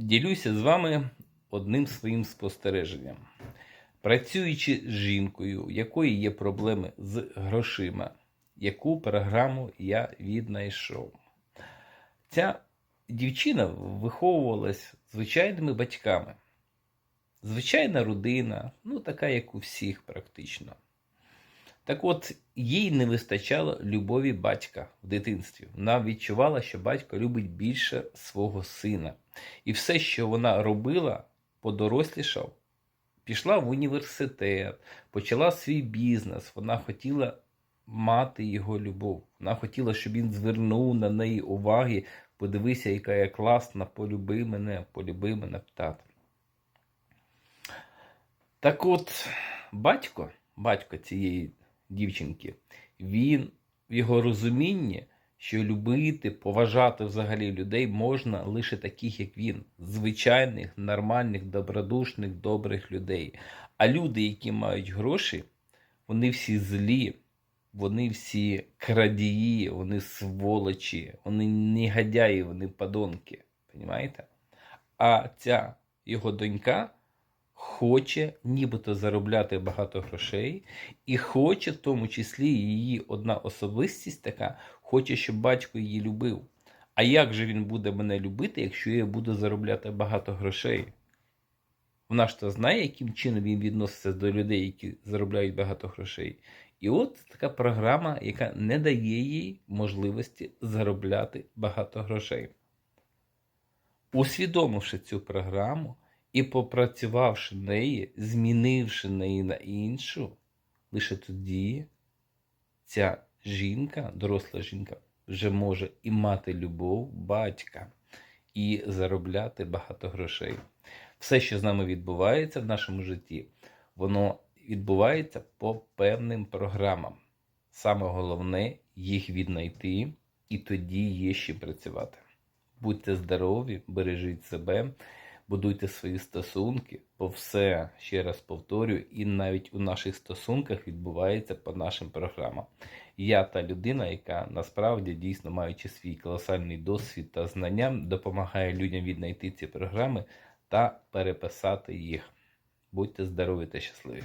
Ділюся з вами одним своїм спостереженням. Працюючи з жінкою, у якої є проблеми з грошима, яку програму я віднайшов. Ця дівчина виховувалась звичайними батьками. Звичайна родина, ну така, як у всіх, практично. Так от, їй не вистачало любові батька в дитинстві. Вона відчувала, що батько любить більше свого сина. І все, що вона робила, подорослішав, пішла в університет, почала свій бізнес. Вона хотіла мати його любов. Вона хотіла, щоб він звернув на неї уваги. Подивися, яка я класна, полюби мене, полюби мене тато. Так от, батько, батько цієї дівчинки, він в його розумінні, що любити, поважати взагалі людей можна лише таких, як він, звичайних, нормальних, добродушних, добрих людей. А люди, які мають гроші, вони всі злі, вони всі крадії, вони сволочі, вони негодяї, вони подонки. Понімаєте? А ця його донька хоче нібито заробляти багато грошей, і хоче, в тому числі, її одна особистість така, хоче, щоб батько її любив. А як же він буде мене любити, якщо я буду заробляти багато грошей? Вона ж то знає, яким чином він відноситься до людей, які заробляють багато грошей. І от така програма, яка не дає їй можливості заробляти багато грошей. Усвідомивши цю програму і попрацювавши неї, змінивши неї на іншу, лише тоді ця жінка, доросла жінка, вже може і мати любов батька, і заробляти багато грошей. Все, що з нами відбувається в нашому житті, воно відбувається по певним програмам. Саме головне їх віднайти, і тоді є чим працювати. Будьте здорові, бережіть себе, будуйте свої стосунки, бо все, ще раз повторюю, і навіть у наших стосунках відбувається по нашим програмам. Я та людина, яка насправді дійсно маючи свій колосальний досвід та знання, допомагає людям віднайти ці програми та переписати їх. Будьте здорові та щасливі!